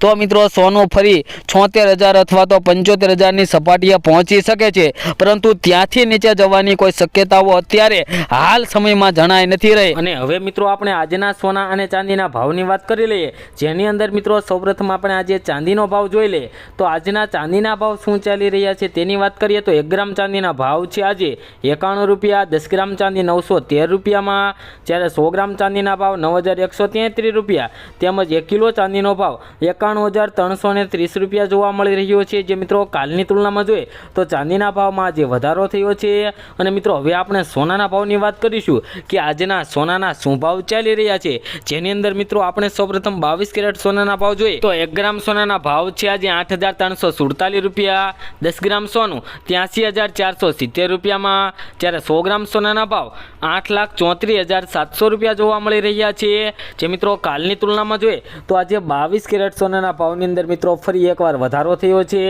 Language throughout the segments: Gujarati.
તો મિત્રો સોનું ફરી છોતેર હજાર અથવા તો પંચોતેર હજારની સપાટીએ પહોંચી શકે છે. પરંતુ ત્યાંથી નીચે જવાની કોઈ શક્યતાઓ અત્યારે હાલ સમયમાં જણાય નથી રહી. અને હવે મિત્રો આપણે આજના સોના અને ચાંદીના ભાવની વાત કરી લઈએ. જેની અંદર મિત્રો સૌપ્રથમ આપણે આજે ચાંદીનો ભાવ જોઈ લઈએ. તો આજના ચાંદીના ભાવ શું ચાલી રહ્યા છે તેની વાત કરીએ તો એક ગ્રામ ચાંદીના ભાવ છે આજે એકાણું રૂપિયા, દસ ગ્રામ ચાંદી નવસો તેર રૂપિયામાં, જ્યારે સો ગ્રામ ચાંદીના ભાવ નવ હજાર એકસો તેત્રીસ રૂપિયા. તેમજ એક કિલો ચાંદીનો ભાવ એકાણું હજાર ત્રણસો ને ત્રીસ રૂપિયા જોવા મળી રહ્યો છે. જે મિત્રો કાલની તુલનામાં જોઈએ તો ચાંદીના ભાવમાં આજે વધારો થયો છે. અને મિત્રો, હવે આપણે સોનાના ભાવની વાત કરીશું કે આજના સોનાના શું ભાવ ચાલી રહ્યા છે. જેની અંદર મિત્રો, આપણે સૌપ્રથમ બાવીસ કેરેટ સોનાના ભાવ જોઈએ. તો એક ગ્રામ સોનાના ભાવ છે આજે આઠ હજાર ત્રણસો સુડતાલીસ રૂપિયા. દસ ગ્રામ સોનું ત્યાંસી હજાર ચારસો સિત્તેર રૂપિયામાં. જ્યારે સો ગ્રામ સોનાના ભાવ આઠ લાખ ચોત્રીસ હજાર સાતસો રૂપિયા જોવા મળી રહ્યા છે. જે મિત્રો, કાલની તુલનામાં જોઈએ તો આજે બાવીસ કેરેટ સોનાના ભાવની અંદર મિત્રો ફરી એકવાર વધારો થયો છે.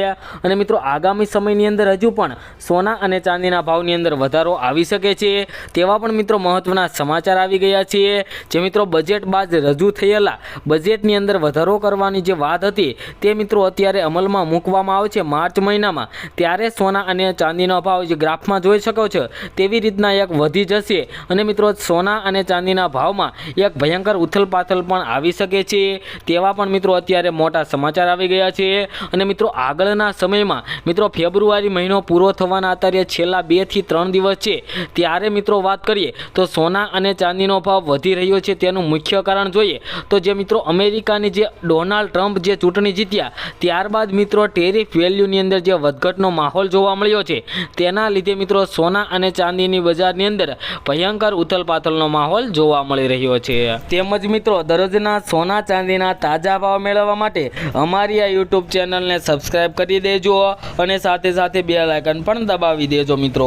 અને મિત્રો આગામી સમયની અંદર હજુ પણ સોના અને ચાંદીના ભાવની અંદર વધારો આવી શકે છે. તેવા પણ મિત્રો મહત્વના સમાચાર આવી ગયા છે. જે મિત્રો બજેટ બાદ રજૂ થયેલા બજેટની અંદર વધારો કરવાની જે વાત હતી તે મિત્રો અત્યારે અમલમાં મૂકવામાં આવે છે માર્ચ મહિનામાં ત્યારે સોના અને ચાંદીનો ભાવ જે ગ્રાફમાં જોઈ શકો છો તેવી રીતના એક વધી જશે. અને મિત્રો સોના અને ચાંદીના ભાવમાં એક ભયંકર ઉથલપાથલ પણ આવી શકે છે. તેવા પણ મિત્રો અત્યારે મોટા સમાચાર આવી ગયા છે. અને મિત્રો, આગળના સમયમાં, મિત્રો, ફેબ્રુઆરી મહિનો પૂરો થવાના અત્યારે છેલ્લા બેથી ત્રણ દિવસ છે. ત્યારે, મિત્રો, વાત કરીએ, તો સોના અને ચાંદીનો ભાવ વધી રહ્યો છે. તેનું મુખ્ય કારણ જોઈએ, તો જે, મિત્રો, અમેરિકાની જે ડોનાલ્ડ ટ્રમ્પ જે ચૂંટણી જીત્યા, ત્યારબાદ, મિત્રો, ટેરિફ વેલ્યુની અંદર જે વધઘટનો માહોલ જોવા મળ્યો છે, તેના લીધે, મિત્રો, સોના અને ચાંદીની બજારની અંદર ભયંકર ઉથલપાથલનો માહોલ જોવા મળી રહ્યો છે. તેમજ, મિત્રો, દરરોજના સોના ચાંદીના તાજા ભાવ મેળવવા માટે અમારી આ યુટ્યુબ ચેનલને સબસ્ક્રાઇબ કરી દેજો અને સાથે સાથે બે લાયકન પણ દબાવી દેજો મિત્રો.